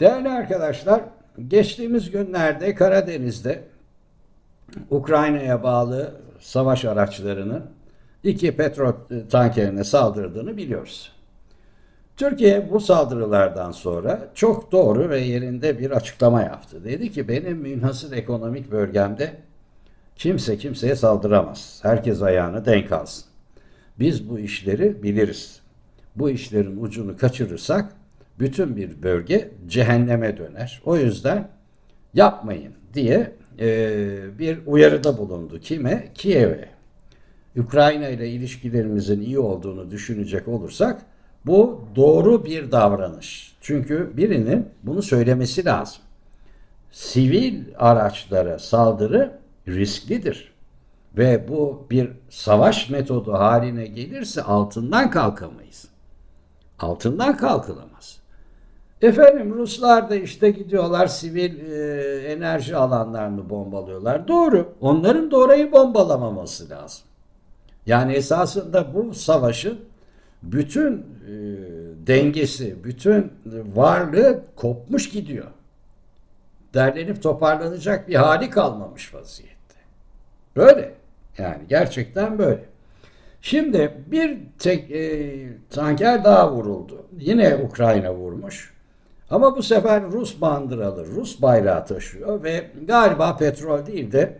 Değerli arkadaşlar, geçtiğimiz günlerde Karadeniz'de Ukrayna'ya bağlı savaş araçlarının iki petrol tankerine saldırdığını biliyoruz. Türkiye bu saldırılardan sonra çok doğru ve yerinde bir açıklama yaptı. Dedi ki benim münhasır ekonomik bölgemde kimse kimseye saldıramaz. Herkes ayağını denk alsın. Biz bu işleri biliriz. Bu işlerin ucunu kaçırırsak bütün bir bölge cehenneme döner. O yüzden yapmayın diye e, bir uyarıda bulundu. Kime? Kiev'e. Ukrayna ile ilişkilerimizin iyi olduğunu düşünecek olursak bu doğru bir davranış. Çünkü birinin bunu söylemesi lazım. Sivil araçlara saldırı risklidir. Ve bu bir savaş metodu haline gelirse altından kalkamayız. Altından kalkılamaz. Efendim Ruslar da işte gidiyorlar sivil e, enerji alanlarını bombalıyorlar. Doğru. Onların da orayı bombalamaması lazım. Yani esasında bu savaşın bütün e, dengesi, bütün varlığı kopmuş gidiyor. Derlenip toparlanacak bir hali kalmamış vaziyette. Böyle. Yani gerçekten böyle. Şimdi bir tek e, tanker daha vuruldu. Yine Ukrayna vurmuş. Ama bu sefer Rus bandıralı, Rus bayrağı taşıyor ve galiba petrol değil de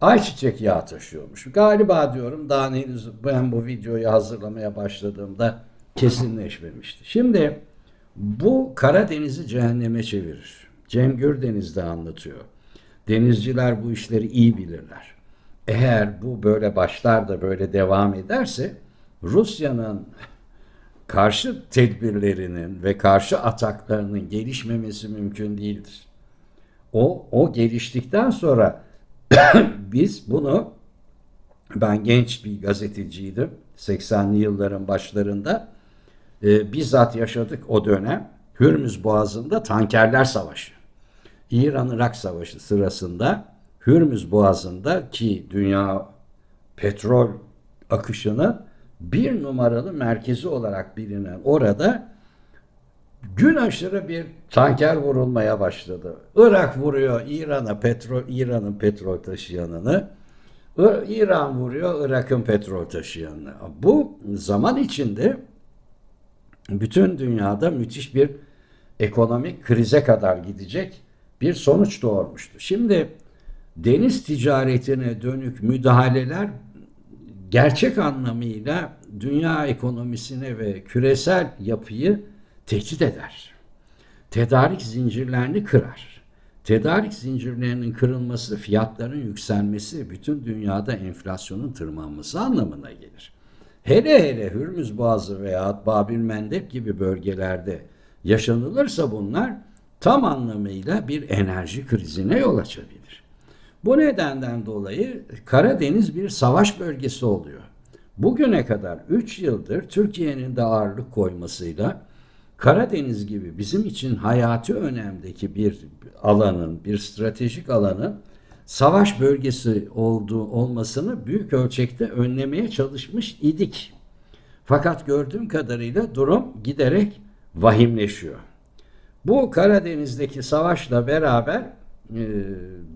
ayçiçek yağı taşıyormuş. Galiba diyorum daha henüz ben bu videoyu hazırlamaya başladığımda kesinleşmemişti. Şimdi bu Karadeniz'i cehenneme çevirir. Cem Gürdeniz de anlatıyor. Denizciler bu işleri iyi bilirler. Eğer bu böyle başlar da böyle devam ederse Rusya'nın karşı tedbirlerinin ve karşı ataklarının gelişmemesi mümkün değildir. O, o geliştikten sonra biz bunu ben genç bir gazeteciydim 80'li yılların başlarında e, bizzat yaşadık o dönem Hürmüz Boğazı'nda tankerler savaşı. İran-Irak savaşı sırasında Hürmüz Boğazı'nda ki dünya petrol akışının bir numaralı merkezi olarak bilinen orada gün aşırı bir tanker vurulmaya başladı. Irak vuruyor İran'a petrol İran'ın petrol taşıyanını. İran vuruyor Irak'ın petrol taşıyanını. Bu zaman içinde bütün dünyada müthiş bir ekonomik krize kadar gidecek bir sonuç doğurmuştu. Şimdi deniz ticaretine dönük müdahaleler gerçek anlamıyla dünya ekonomisine ve küresel yapıyı tehdit eder. Tedarik zincirlerini kırar. Tedarik zincirlerinin kırılması, fiyatların yükselmesi, bütün dünyada enflasyonun tırmanması anlamına gelir. Hele hele Hürmüz Boğazı veya Babil Mendeb gibi bölgelerde yaşanılırsa bunlar tam anlamıyla bir enerji krizine yol açabilir. Bu nedenden dolayı Karadeniz bir savaş bölgesi oluyor. Bugüne kadar 3 yıldır Türkiye'nin de ağırlık koymasıyla Karadeniz gibi bizim için hayati önemdeki bir alanın, bir stratejik alanın savaş bölgesi olduğu olmasını büyük ölçekte önlemeye çalışmış idik. Fakat gördüğüm kadarıyla durum giderek vahimleşiyor. Bu Karadeniz'deki savaşla beraber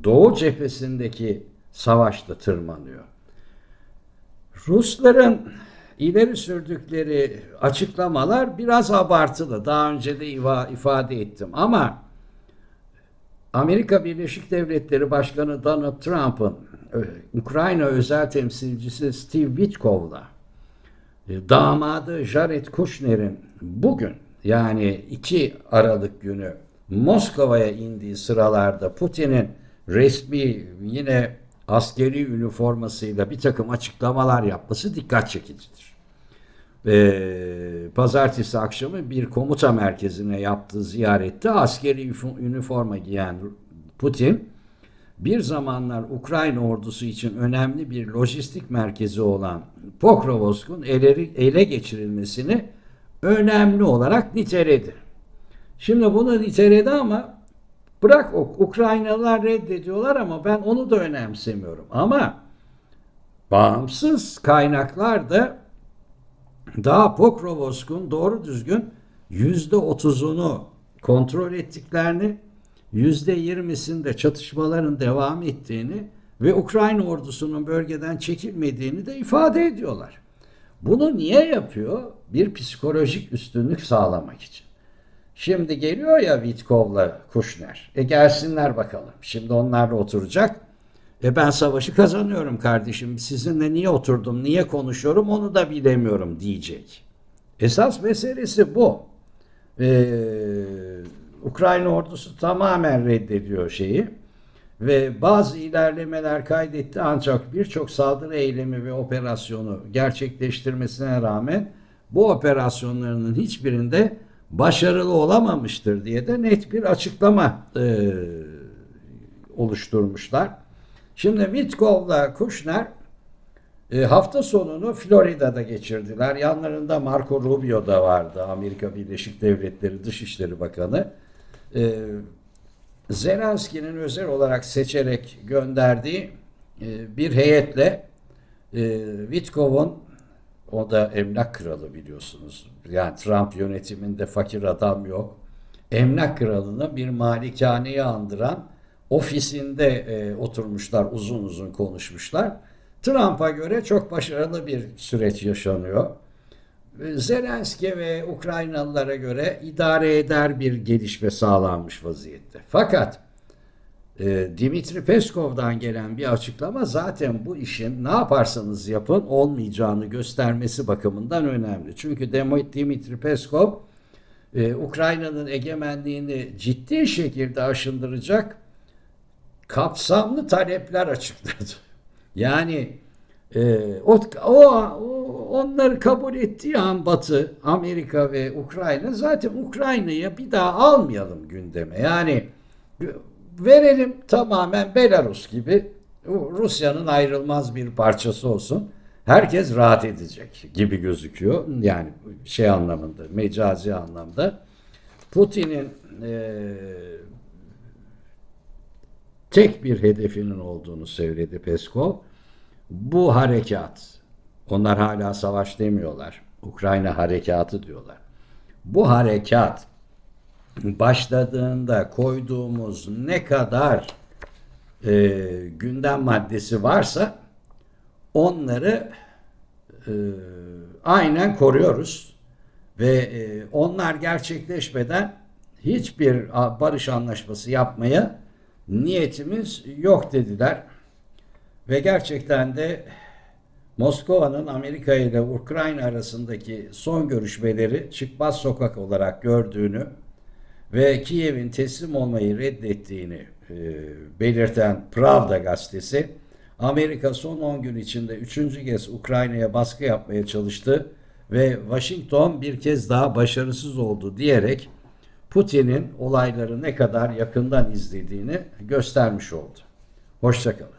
Doğu cephesindeki savaş da tırmanıyor. Rusların ileri sürdükleri açıklamalar biraz abartılı. Daha önce de ifade ettim ama Amerika Birleşik Devletleri Başkanı Donald Trump'ın e, Ukrayna özel temsilcisi Steve Witkov'la e, damadı Jared Kushner'in bugün yani 2 Aralık günü Moskova'ya indiği sıralarda Putin'in resmi yine askeri üniformasıyla bir takım açıklamalar yapması dikkat çekicidir. Ee, pazartesi akşamı bir komuta merkezine yaptığı ziyarette askeri üniforma giyen Putin bir zamanlar Ukrayna ordusu için önemli bir lojistik merkezi olan Pokrovsk'un ele, ele geçirilmesini önemli olarak niteledi. Şimdi bunu niteledi ama bırak Ukraynalılar reddediyorlar ama ben onu da önemsemiyorum. Ama bağımsız kaynaklar da daha Pokrovsk'un doğru düzgün yüzde otuzunu kontrol ettiklerini, %20'sinde çatışmaların devam ettiğini ve Ukrayna ordusunun bölgeden çekilmediğini de ifade ediyorlar. Bunu niye yapıyor? Bir psikolojik üstünlük sağlamak için. Şimdi geliyor ya Vitkov'la Kushner. E gelsinler bakalım. Şimdi onlarla oturacak. E ben savaşı kazanıyorum kardeşim. Sizinle niye oturdum, niye konuşuyorum onu da bilemiyorum diyecek. Esas meselesi bu. Ee, Ukrayna ordusu tamamen reddediyor şeyi ve bazı ilerlemeler kaydetti ancak birçok saldırı eylemi ve operasyonu gerçekleştirmesine rağmen bu operasyonlarının hiçbirinde başarılı olamamıştır diye de net bir açıklama e, oluşturmuşlar. Şimdi Witkov'la Kushner e, hafta sonunu Florida'da geçirdiler. Yanlarında Marco Rubio da vardı. Amerika Birleşik Devletleri Dışişleri Bakanı. E, Zelenski'nin özel olarak seçerek gönderdiği e, bir heyetle e, Witkov'un o da emlak kralı biliyorsunuz. Yani Trump yönetiminde fakir adam yok. Emlak kralını bir malikaneyi andıran ofisinde e, oturmuşlar, uzun uzun konuşmuşlar. Trump'a göre çok başarılı bir süreç yaşanıyor. Zelenski ve Ukraynalılara göre idare eder bir gelişme sağlanmış vaziyette. Fakat e, Dimitri Peskov'dan gelen bir açıklama zaten bu işin ne yaparsanız yapın olmayacağını göstermesi bakımından önemli. Çünkü Dimitri Peskov e, Ukrayna'nın egemenliğini ciddi şekilde aşındıracak kapsamlı talepler açıkladı. Yani e, o, o, onları kabul ettiği an Batı, Amerika ve Ukrayna zaten Ukrayna'yı bir daha almayalım gündeme. Yani verelim tamamen Belarus gibi Rusya'nın ayrılmaz bir parçası olsun. Herkes rahat edecek gibi gözüküyor. Yani şey anlamında, mecazi anlamda. Putin'in e, tek bir hedefinin olduğunu söyledi Peskov. Bu harekat, onlar hala savaş demiyorlar. Ukrayna harekatı diyorlar. Bu harekat başladığında koyduğumuz ne kadar e, gündem maddesi varsa onları e, aynen koruyoruz ve e, onlar gerçekleşmeden hiçbir barış anlaşması yapmaya niyetimiz yok dediler. Ve gerçekten de Moskova'nın Amerika ile Ukrayna arasındaki son görüşmeleri çıkmaz sokak olarak gördüğünü ve Kiev'in teslim olmayı reddettiğini e, belirten Pravda gazetesi Amerika son 10 gün içinde üçüncü kez Ukrayna'ya baskı yapmaya çalıştı ve Washington bir kez daha başarısız oldu diyerek Putin'in olayları ne kadar yakından izlediğini göstermiş oldu. Hoşçakalın.